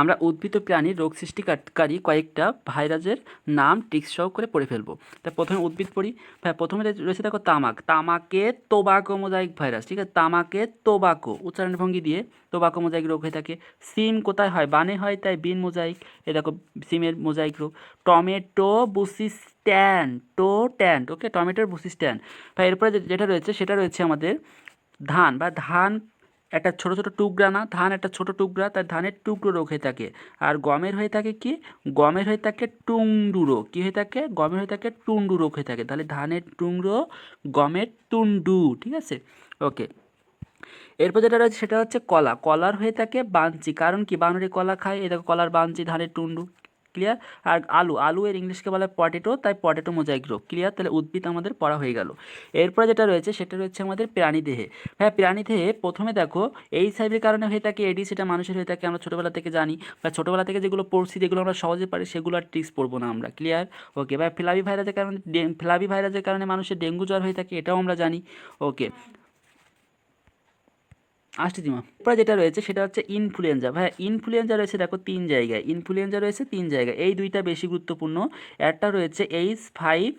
আমরা উদ্ভিদ প্রাণীর রোগ সৃষ্টিকারী কয়েকটা ভাইরাসের নাম টিক্স সহ করে পড়ে ফেলব। তা প্রথমে উদ্ভিদ পড়ি। ভাই, প্রথমে রয়েছে দেখো তামাক। তামাকে তোবাকো মোজাইক ভাইরাস, ঠিক আছে? তামাকে তোবাকো উচ্চারণ ভঙ্গি দিয়ে তোবাকো মোজাইক রোগ হয়ে থাকে। সিম কোথায় হয়? বানে হয়, তাই বিন মোজাইক, এ দেখো সিমের মোজাইক রোগ। টমেটো বুসিস্ট্যান্ড টো ট্যান্ড ওকে? টমেটোর বুসিস্ট্যান্ড ভাই, এরপরে যেটা রয়েছে, সেটা রয়েছে আমাদের ধান। বা ধান একটা ছোট ছোট টুকরা না, ধান একটা ছোট টুকরা, তার ধানের টুকরো রোগ হয়ে থাকে। আর গমের হয়ে থাকে কি? গমের হয়ে থাকে টুংডু রোগ। কী হয়ে থাকে? গমের হয়ে থাকে টুন্ডু রোগ হয়ে থাকে। তাহলে ধানের টুংরো, গমের টুন্ডু ঠিক আছে? ওকে। এরপর যেটা রয়েছে সেটা হচ্ছে কলা। কলার হয়ে থাকে বাঞ্চি। কারণ কি? বানরে কলা খায়। এটা কলার বাঞ্চি, ধানের টুন্ডু ক্লিয়ার আর আলু আলু এর ইংলিশকে বলা পটেটো তাই পটেটো মোজাইক রোগ ক্লিয়ার তাহলে উদ্ভিদ আমাদের পড়া হয়ে গেল। এরপরে যেটা রয়েছে, সেটা রয়েছে আমাদের প্রাণী দেহে। হ্যাঁ প্রাণীদেহে প্রথমে দেখো, এই সাইবের কারণে হয়ে থাকে এডি সেটা মানুষের হয়ে থাকে, আমরা ছোটোবেলা থেকে জানি। বা ছোটোবেলা থেকে যেগুলো পড়ছি, যেগুলো আমরা সহজে পারি, সেগুলো আর ট্রিক্স পড়ব না আমরা ক্লিয়ার ওকে বা ফ্লাভি ভাইরাসের কারণে ফ্লাভি ভাইরাসের কারণে মানুষের ডেঙ্গু জ্বর হয়ে থাকে, এটাও আমরা জানি। ওকে আসছি দিমা এরপরে যেটা রয়েছে সেটা হচ্ছে ইনফ্লুয়েঞ্জা ভাই ইনফ্লুয়েঞ্জা রয়েছে দেখো তিন জায়গায়। ইনফ্লুয়েঞ্জা রয়েছে তিন জায়গায়। এই দুইটা বেশি গুরুত্বপূর্ণ। একটা রয়েছে এইচ ফাইভ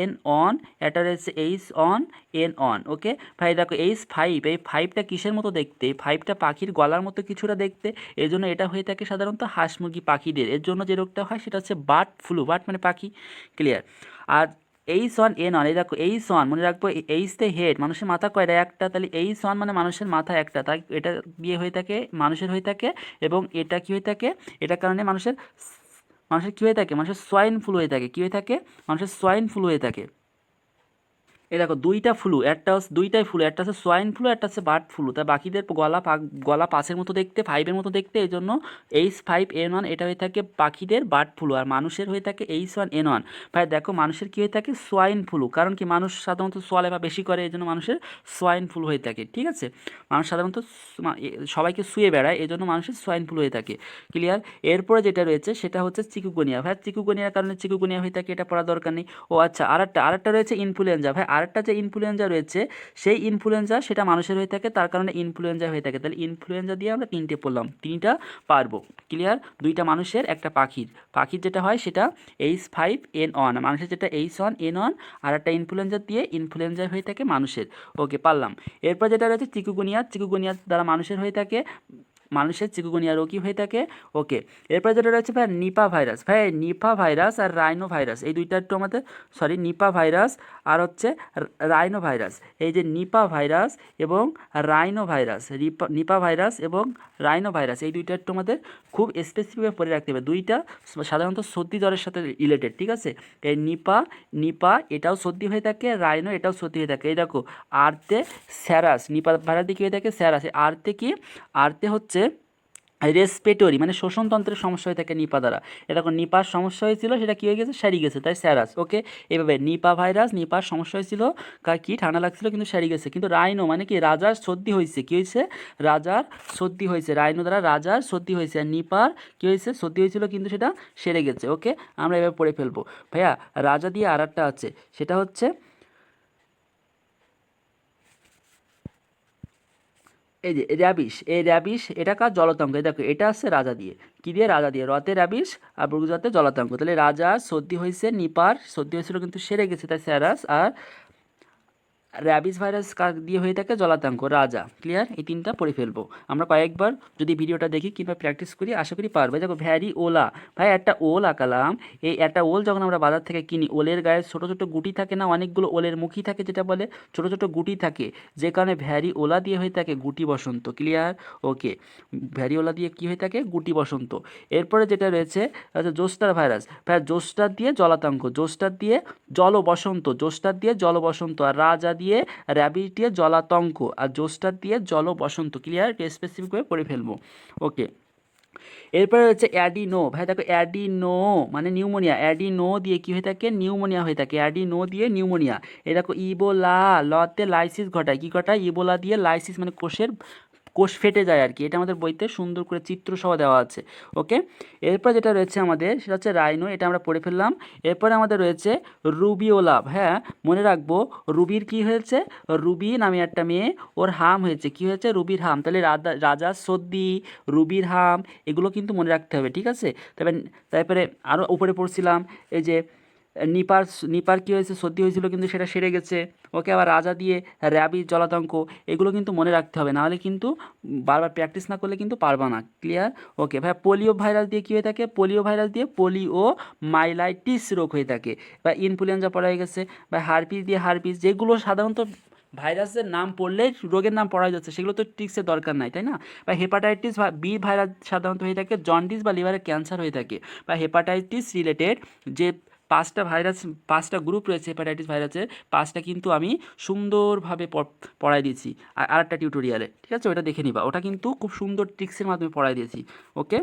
এন অন একটা রয়েছে H one N one okay ভাই, দেখো এইচ ফাইভ এই ফাইভটা কিসের মতো দেখতে? ফাইভটা পাখির গলার মতো কিছুটা দেখতে। এই জন্য এটা হয়ে থাকে সাধারণত হাঁস মুরগি পাখিদের। এর জন্য যে রোগটা হয় সেটা হচ্ছে বার্ড ফ্লু, বার্ড মানে পাখি, ক্লিয়ার। আর এইচ ওয়ান এ ওয়ান এই দেখো এইচ ওয়ান মনে রাখব এইচতে হেড মানুষের মাথা কয়টা? একটা, তাহলে এইচ ওয়ান মানে মানুষের মাথা একটা, তাই এটা দিয়ে হয়ে থাকে, মানুষের হয়ে থাকে, এবং এটা কি হয়ে থাকে? এটার কারণে মানুষের মানুষের কী হয়ে থাকে? মানুষের সোয়াইন ফ্লু হয়ে থাকে। কী হয়ে থাকে? মানুষের সোয়াইন ফ্লু হয়ে থাকে। এই দেখো, দুইটা ফ্লু, একটা হচ্ছে দুইটাই ফ্লু, একটা হচ্ছে সোয়াইন ফ্লু, একটা হচ্ছে বার্ড ফ্লু। তাই বাকিদের গলা গলা পাঁচের মতো দেখতে ফাইভের মতো দেখতে, এই জন্য এইচ ফাইভ এন ওয়ান এটা হয়ে থাকে পাখিদের বার্ড ফ্লু, আর মানুষের হয়ে থাকে এইচ ওয়ান এন ওয়ান ভাই, দেখো মানুষের কী হয়ে থাকে? সোয়াইন ফ্লু, কারণ কি মানুষ সাধারণত সোয়ালে বা বেশি করে, এই জন্য মানুষের সোয়াইন ফ্লু হয়ে থাকে, ঠিক আছে? মানুষ সাধারণত এ- সবাইকে শুয়ে বেড়ায়, এই জন্য মানুষের সোয়াইন ফ্লু হয়ে থাকে ক্লিয়ার এরপরে যেটা রয়েছে, সেটা হচ্ছে চিকুগোনিয়া ভাই চিকুগোনিয়ার কারণে চিকুগোনিয়া হয়ে থাকে, এটা পড়া দরকার নেই। ও আচ্ছা আরেকটা আরেকটা রয়েছে ইনফ্লুয়েঞ্জা ভাই আরেকটা যে ইনফ্লুয়েঞ্জা রয়েছে, সেই ইনফ্লুয়েঞ্জা সেটা মানুষের হয়ে থাকে, তার কারণে ইনফ্লুয়েঞ্জা হয়ে থাকে। তাহলে ইনফ্লুয়েঞ্জা দিয়ে আমরা তিনটে পড়লাম, তিনটা পারব ক্লিয়ার দুইটা মানুষের, একটা পাখির। পাখির যেটা হয় সেটা এইচ ফাইভ এন অন মানুষের যেটা এইচ ওয়ান এন অন আর একটা ইনফ্লুয়েঞ্জা দিয়ে ইনফ্লুয়েঞ্জা হয়ে থাকে মানুষের। ওকে পারলাম। এরপর যেটা রয়েছে, চিকুগুনিয়া। চিকুগুনিয়া দ্বারা মানুষের হয়ে থাকে মানুষের চিকুগুনিয়া রোগী হয়ে থাকে। ওকে, এরপর যেটা রয়েছে ভাই, নিপা ভাইরাস। ভাই, নিপা ভাইরাস আর রাইনো ভাইরাস, এই দুইটা একটু আমাদের সরি নিপা ভাইরাস আর হচ্ছে রাইনো ভাইরাস। এই যে নিপা ভাইরাস এবং রাইনো ভাইরাস নিপা ভাইরাস এবং রাইনো ভাইরাস, এই দুইটা একটু আমাদের খুব স্পেসিফিকভাবে পড়ে রাখতে হবে। দুইটা সাধারণত সর্দি জ্বরের সাথে রিলেটেড ঠিক আছে? এই নিপা নিপা এটাও সর্দি হয়ে থাকে, রাইনো এটাও সর্দি হয়ে থাকে। এই দেখো, আর্তে স্যারাস, নিপা ভাইরাস দিয়ে কী হয়ে থাকে? স্যারাস। আরতে কি? আর্তে হচ্ছে রেসপেটরি মানে শ্বসনতন্ত্রের সমস্যা হয়ে থাকে নিপা দ্বারা। এরকম নিপার সমস্যা হয়েছিল, সেটা কী হয়ে গেছে? সারি গেছে, তাই স্যারাস, ওকে? এভাবে নিপা ভাইরাস, নিপার সমস্যা হয়েছিল কার কি? ঠান্ডা লাগছিল, কিন্তু সারি গেছে। কিন্তু রাইনো মানে কি? রাজার সর্দি হয়েছে, কী হয়েছে? রাজার সর্দি হয়েছে, রাইনো দ্বারা রাজার সর্দি হয়েছে, আর নিপার কী হয়েছে? সর্দি হয়েছিল, কিন্তু সেটা সেরে গেছে, ওকে? আমরা এভাবে পড়ে ফেলব। ভাইয়া, রাজা দিয়ে আর আছে, সেটা হচ্ছে এই যে র্যাবিস এই র্যাবিস এটা কার জলতঙ্ক? দেখো, এটা আসছে রাজা দিয়ে। কি দিয়ে? রাজা দিয়ে। রতে র্যাবিশ আর বুর্গুজাতে জলতঙ্ক। তাহলে রাজা সর্দি হয়েছে, নিপার, সর্দি হয়েছিল কিন্তু সেরে গেছে, তাই স্যারাস আর র্যাবিস ভাইরাস কার দিয়ে হয়ে থাকে জলাতঙ্ক, রাজা। ক্লিয়ার এই তিনটা পড়ে ফেলব। আমরা কয়েকবার যদি ভিডিওটা দেখি কিংবা প্র্যাকটিস করি, আশা করি পারবে। দেখো ভ্যারি ওলা ভাই, একটা ওল আঁকালাম। এই একটা ওল যখন আমরা বাজার থেকে কিনি, ওলের গায়ে ছোটো ছোটো গুটি থাকে না, অনেকগুলো ওলের মুখী থাকে, যেটা বলে ছোটো ছোটো গুটি থাকে, যে কারণে ভ্যারি ওলা দিয়ে হয়ে থাকে গুটি বসন্ত। ক্লিয়ার ওকে ভ্যারি ওলা দিয়ে কী হয়ে থাকে? গুটি বসন্ত। এরপরে যেটা রয়েছে, হচ্ছে জোস্টার ভাইরাস। ভাই, জোস্টার দিয়ে জলাতঙ্ক, জোস্টার দিয়ে জল বসন্ত জোস্টার দিয়ে জল বসন্ত আর রাজা দিয়ে র্যাবিট দিয়ে জলাতঙ্ক আর জোস্টার দিয়ে জল বসন্ত ক্লিয়ার স্পেসিফিক স্পেসিফিকভাবে পড়ে ফেলব। ওকে এরপরে হচ্ছে অ্যাডিনো ভাই, দেখো অ্যাডিনো মানে নিউমোনিয়া অ্যাডিনো দিয়ে কী হয়ে থাকে? নিউমোনিয়া হয়ে থাকে। অ্যাডিনো দিয়ে নিউমোনিয়া এ দেখো ইবোলা, লতে লাইসিস ঘটায়। কী ঘটায়? ইবোলা দিয়ে লাইসিস মানে কোষের কোষ ফেটে যায় আর কি। এটা আমাদের বইতে সুন্দর করে চিত্র সহ দেওয়া আছে। ওকে? এরপর যেটা রয়েছে আমাদের, সেটা হচ্ছে রাইনো, এটা আমরা পড়ে ফেললাম। এরপরে আমাদের রয়েছে রুবিওলাভ হ্যাঁ? মনে রাখব, রুবির কি হয়েছে? রুবি নামে একটা মেয়ে, ওর হাম হয়েছে। কি হয়েছে? রুবির হাম। তাহলে রাজা রাজার সর্দি রুবির হাম, এগুলো কিন্তু মনে রাখতে হবে, ঠিক আছে? তবে তারপরে আরও উপরে পড়ছিলাম, এই যে নিপার নিপার কী হয়েছে? সর্দি হয়েছিল কিন্তু সেটা সেরে গেছে। ওকে আবার রাজা দিয়ে র্যাবির জলাতঙ্ক এগুলো কিন্তু মনে রাখতে হবে। নাহলে কিন্তু বারবার প্র্যাকটিস না করলে কিন্তু পারবা না। ক্লিয়ার? ওকে ভাই পোলিও ভাইরাস দিয়ে কী হয়ে থাকে? পোলিও ভাইরাস দিয়ে পোলিও মাইলাইটিস রোগ হয়ে থাকে। বা ইনফ্লুয়েঞ্জা পড়া হয়ে গেছে। বা হারপিস দিয়ে হারপিস, যেগুলো সাধারণত ভাইরাসের নাম পড়লে রোগের নাম পড়া যাচ্ছে, সেগুলো তো টিক্সের দরকার নাই, তাই না? বা হেপাটাইটিস বা বি ভাইরাস সাধারণত হয়ে থাকে জন্ডিস বা লিভারের ক্যান্সার হয়ে থাকে। বা হেপাটাইটিস রিলেটেড যে পাঁচটা ভাইরাস, পাঁচটা গ্রুপ রয়েছে হেপাটাইটিস ভাইরাসের পাঁচটা কিন্তু আমি সুন্দরভাবে পড়াই দিয়েছি। আর আরেকটা টিউটোরিয়ালে ঠিক আছে? ওটা দেখে নিবা। ওটা কিন্তু খুব সুন্দর ট্রিক্সের মাধ্যমে পড়াই দিয়েছি। ওকে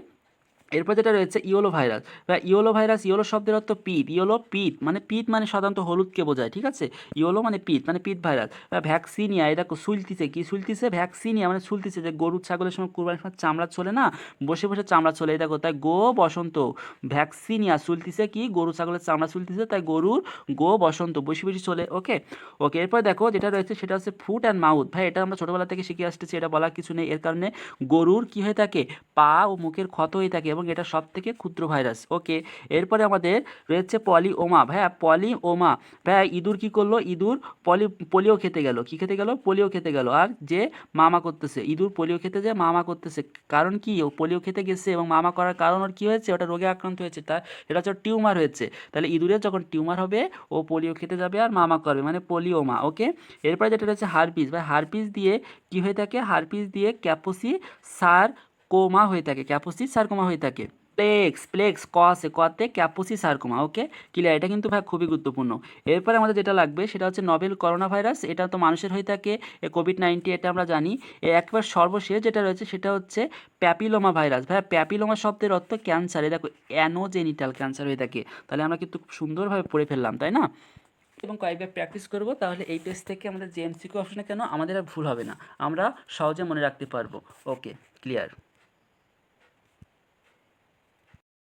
এরপর যেটা রয়েছে ইওলো ভাইরাস। বা ইওলো ভাইরাস ইওলো শব্দের অর্থ পিত। ইওলো পিত মানে পিত মানে সাধারণত হলুদকে বোঝায়, ঠিক আছে? ইওলো মানে পিত মানে পিত ভাইরাস। বা ভ্যাকসিনিয়া, এটা সুলতিছে কি? সুলতিছে ভ্যাকসিনিয়া মানে সুলতিছে যে গরু ছাগলের সময় কুরবানির সময় চামড়া চলে না? বসে বসে চামড়া চলে এটা তাই গো বসন্ত। ভ্যাকসিনিয়া সুলতিছে কি? গরু ছাগলের চামড়া চুলতিছে তাই গরুর গো বসন্ত, বসে বসে চলে ওকে? ওকে, এরপর দেখো যেটা রয়েছে, সেটা হচ্ছে ফুট অ্যান্ড মাউথ। ভাই, এটা আমরা ছোটোবেলা থেকে শিখে আসতেছি, এটা বলার কিছু নেই। এর কারণে গরুর কি হয়ে থাকে? পা ও মুখের ক্ষত হয়ে থাকে এবং এটা সব থেকে ক্ষুদ্র ভাইরাস। ওকে, এরপরে আমাদের রয়েছে পলি ওমা ভাইয়া পলি ওমা ভাইয়া, ইঁদুর কি করল? ইঁদুর পলি, পোলিও খেতে গেল। কি খেতে গেল? পোলিও খেতে গেল। আর যে মামা করতেছে, ইঁদুর পোলিও খেতে যায় মামা করতেছে, কারণ কি? ও পোলিও খেতে গেছে এবং মামা করার কারণ ওর কি হয়েছে? ওটা রোগে আক্রান্ত হয়েছে। তার এটা হচ্ছে টিউমার হয়েছে। তাহলে ইঁদুরের যখন টিউমার হবে, ও পোলিও খেতে যাবে আর মামা করবে মানে পোলিওমা। ওকে, এরপরে যেটা রয়েছে হারপিস। বা হারপিস দিয়ে কি হয়ে থাকে? হারপিস দিয়ে ক্যাপোসি সার কোমা হয়ে থাকে ক্যাপোসি সারকোমা হয়ে থাকে। প্লেক্স প্লেক্স ক আছে কতে ক্যাপোসি সারকোমা ওকে ক্লিয়ার এটা কিন্তু ভাই খুবই গুরুত্বপূর্ণ। এরপরে আমাদের যেটা লাগবে, সেটা হচ্ছে নভেল করোনা ভাইরাস এটা তো মানুষের হয়ে থাকে কোভিড নাইন্টিন এটা আমরা জানি। একবার সর্বশেষ যেটা রয়েছে, সেটা হচ্ছে প্যাপিলোমা ভাইরাস ভাই প্যাপিলোমা শব্দের অর্থ ক্যান্সার এ দেখো অ্যানোজেনিটাল ক্যান্সার হয়ে থাকে। তাহলে আমরা কিন্তু খুব সুন্দরভাবে পড়ে ফেললাম, তাই না? এবং কয়েকবার প্র্যাকটিস করব, তাহলে এই পেজ থেকে আমাদের যে এমসিকিউ অপশনে কেন, আমাদের আর ভুল হবে না। আমরা সহজে মনে রাখতে পারব। Okay clear